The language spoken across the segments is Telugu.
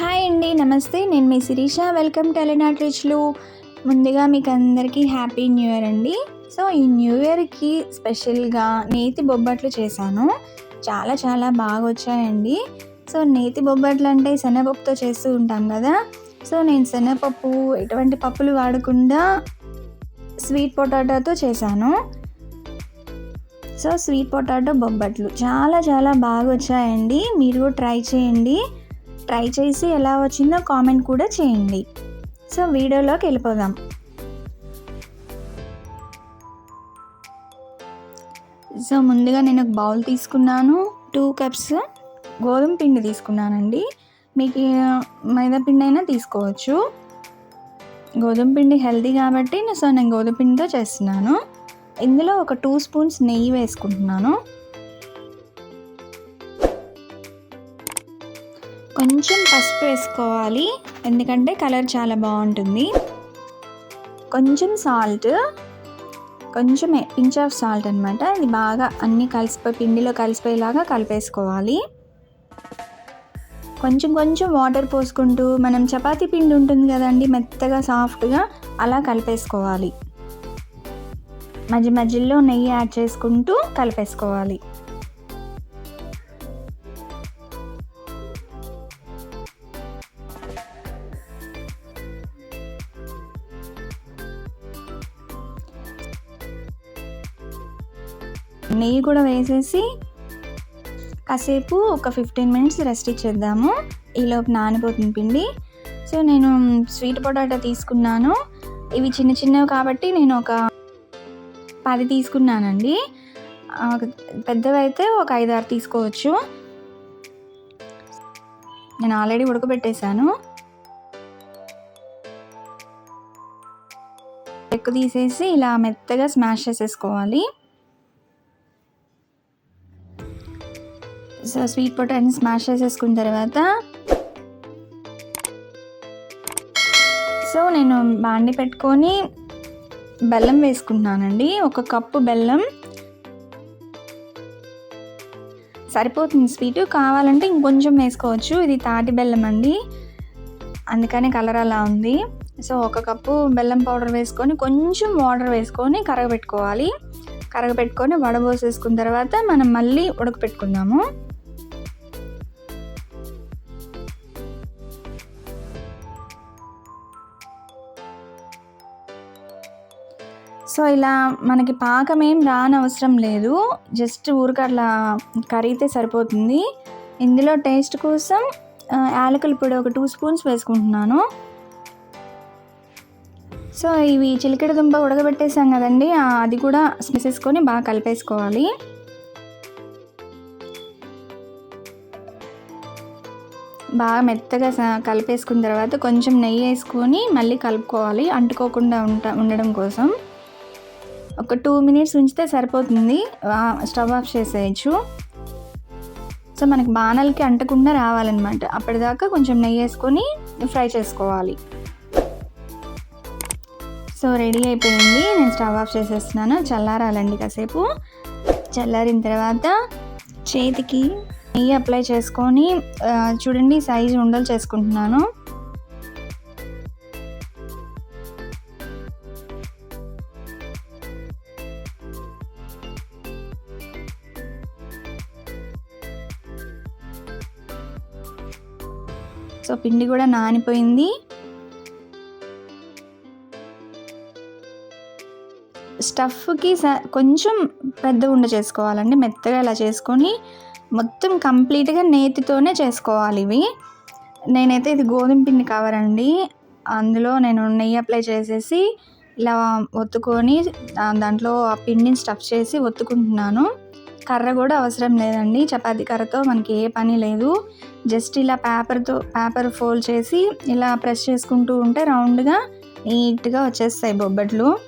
హాయ్ అండి నమస్తే. నేను మీ శిరీష. వెల్కమ్ టెలినాట్ రిచ్లు ముందుగా మీకు అందరికీ హ్యాపీ న్యూ ఇయర్ అండి. సో ఈ న్యూ ఇయర్కి స్పెషల్గా నేతి బొబ్బట్లు చేశాను. చాలా చాలా బాగా వచ్చాయండి. సో నేతి బొబ్బట్లు అంటే శనగపప్పుతో చేస్తూ ఉంటాం కదా. సో నేను శనగపప్పు ఎటువంటి పప్పులు వాడకుండా స్వీట్ పొటాటోతో చేశాను. సో స్వీట్ పొటాటో బొబ్బట్లు. చాలా చాలా బాగా వచ్చాయండి. మీరు కూడా ట్రై చేయండి. ట్రై చేసి ఎలా వచ్చిందో కామెంట్ కూడా చేయండి. సో వీడియోలోకి వెళ్ళిపోదాం. సో ముందుగా నేను ఒక బౌల్ తీసుకున్నాను. టూ కప్స్ గోధుమ పిండి తీసుకున్నానండి. మీకు మైదా పిండి అయినా తీసుకోవచ్చు. గోధుమ పిండి హెల్తీ కాబట్టి సో నేను గోధుమ పిండితో చేస్తున్నాను. ఇందులో ఒక టూ స్పూన్స్ నెయ్యి వేసుకుంటున్నాను. కొంచెం పసుపు వేసుకోవాలి. ఎందుకంటే కలర్ చాలా బాగుంటుంది. కొంచెం సాల్ట్ కొంచెం పించ్ ఆఫ్ సాల్ట్ అనమాట ఇది బాగా అన్ని కలిసిపోయి పిండిలో కలిసిపోయేలాగా కలిపేసుకోవాలి. కొంచెం కొంచెం వాటర్ పోసుకుంటూ మనం చపాతీ పిండి ఉంటుంది కదండి మెత్తగా సాఫ్ట్గా అలా కలిపేసుకోవాలి. మధ్య మధ్యలో నెయ్యి యాడ్ చేసుకుంటూ కలిపేసుకోవాలి. నెయ్యి కూడా వేసేసి కాసేపు ఒక ఫిఫ్టీన్ మినిట్స్ రెస్ట్ ఇచ్చేద్దాము. ఈలోపు నానిపోతుంది పిండి. సో నేను స్వీట్ పొటాటో తీసుకున్నాను. ఇవి చిన్న చిన్నవి కాబట్టి నేను ఒక పది తీసుకున్నానండి. పెద్దవైతే ఒక ఐదు ఆరు తీసుకోవచ్చు. నేను ఆల్రెడీ ఉడకబెట్టేశాను. ఎక్కువ తీసేసి ఇలా మెత్తగా స్మాష్ చేసేసుకోవాలి. సో స్వీట్ పొటాటోని స్మాష్ చేసేసుకున్న తర్వాత సో నేను బాండి పెట్టుకొని బెల్లం వేసుకుంటున్నానండి. ఒక కప్పు బెల్లం. సరిపోతుంది స్వీట్. కావాలంటే ఇంకొంచెం వేసుకోవచ్చు. ఇది తాటి బెల్లం అండి. అందుకనే కలర్ అలా ఉంది. సో ఒక కప్పు బెల్లం పౌడర్ వేసుకొని కొంచెం వాటర్ వేసుకొని కరగబెట్టుకోవాలి. కరగబెట్టుకొని వడబోసేసుకున్న తర్వాత మనం మళ్ళీ ఉడకపెట్టుకుందాము. సో ఇలా మనకి పాకం ఏం రానవసరం లేదు. జస్ట్ ఊరికి అట్లా కరిగితే సరిపోతుంది. ఇందులో టేస్ట్ కోసం యాలకుల పొడి ఒక టూ స్పూన్స్ వేసుకుంటున్నాను. సో ఇవి చిలికెడ దుంప ఉడకబెట్టేసాం కదండి అది కూడా వేసేసుకొని బాగా కలిపేసుకోవాలి. బాగా మెత్తగా కలిపేసుకున్న తర్వాత కొంచెం నెయ్యి వేసుకొని మళ్ళీ కలుపుకోవాలి అంటుకోకుండా ఉంట ఉండడం కోసం. ఒక టూ మినిట్స్ ఉంచితే సరిపోతుంది. స్టవ్ ఆఫ్ చేసేయచ్చు. సో మనకి బాణాలకి అంటకుండా రావాలన్నమాట. అప్పటిదాకా కొంచెం నెయ్యి వేసుకొని ఫ్రై చేసుకోవాలి. సో రెడీ అయిపోయింది. నేను స్టవ్ ఆఫ్ చేసేస్తున్నాను. చల్లారాలండి కాసేపు. చల్లారిన తర్వాత చేతికి నెయ్యి అప్లై చేసుకొని చూడండి సైజు ఉండలు చేసుకుంటున్నాను. సో పిండి కూడా నానిపోయింది. స్టఫ్కి స కొంచెం పెద్ద ఉండ చేసుకోవాలండి. మెత్తగా ఇలా చేసుకొని మొత్తం కంప్లీట్గా నేతితోనే చేసుకోవాలి ఇవి. నేనైతే ఇది గోధుమ పిండి కవర్ అండి అందులో నేను నెయ్యి అప్లై చేసేసి ఇలా ఒత్తుకొని దాంట్లో ఆ పిండిని స్టఫ్ చేసి ఒత్తుకుంటున్నాను. కర్ర కూడా అవసరం లేదండి. చపాతీ కర్రతో మనకి ఏ పని లేదు. జస్ట్ ఇలా పేపర్తో పేపర్ ఫోల్డ్ చేసి ఇలా ప్రెస్ చేసుకుంటూ ఉంటే రౌండ్గా నీట్గా వచ్చేస్తాయి బొబ్బట్లు.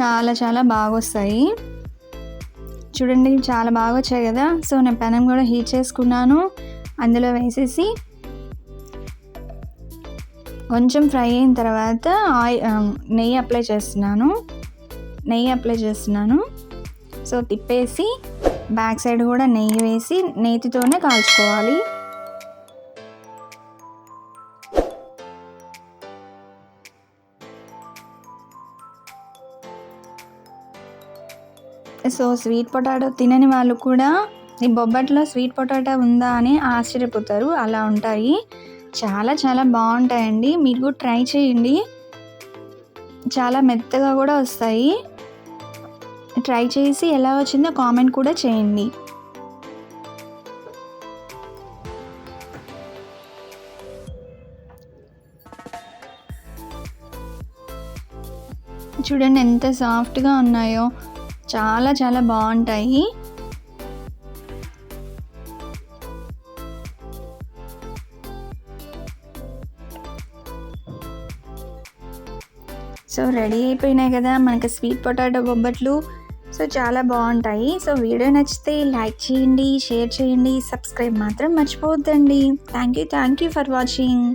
చాలా చాలా బాగా వస్తాయి చూడండి చాలా బాగా వచ్చాయి కదా. సో నేను పెనం కూడా హీట్ చేసుకున్నాను. అందులో వేసేసి కొంచెం ఫ్రై అయిన తర్వాత ఆయిల్ నెయ్యి అప్లై చేస్తున్నాను. నెయ్యి అప్లై చేస్తున్నాను. సో తిప్పేసి బ్యాక్ సైడ్ కూడా నెయ్యి వేసి నేతితోనే కాల్చుకోవాలి. సో స్వీట్ పొటాటో తినని వాళ్ళు కూడా ఈ బొబ్బట్లో స్వీట్ పొటాటో ఉందా అని ఆశ్చర్యపోతారు. అలా ఉంటాయి. చాలా చాలా బాగుంటాయండి. మీరు ట్రై చేయండి. చాలా మెత్తగా కూడా వస్తాయి. ట్రై చేసి ఎలా వచ్చిందో కామెంట్ కూడా చేయండి. చూడండి ఎంత సాఫ్ట్గా ఉన్నాయో. చాలా చాలా బాగుంటాయి. సో రెడీ అయిపోయినాయి కదా మనకి స్వీట్ పొటాటో బొబ్బట్లు. సో చాలా బాగుంటాయి. సో వీడియో నచ్చితే లైక్ చేయండి షేర్ చేయండి సబ్స్క్రైబ్ మాత్రం మర్చిపోవద్దండి. Thank you thank you for watching.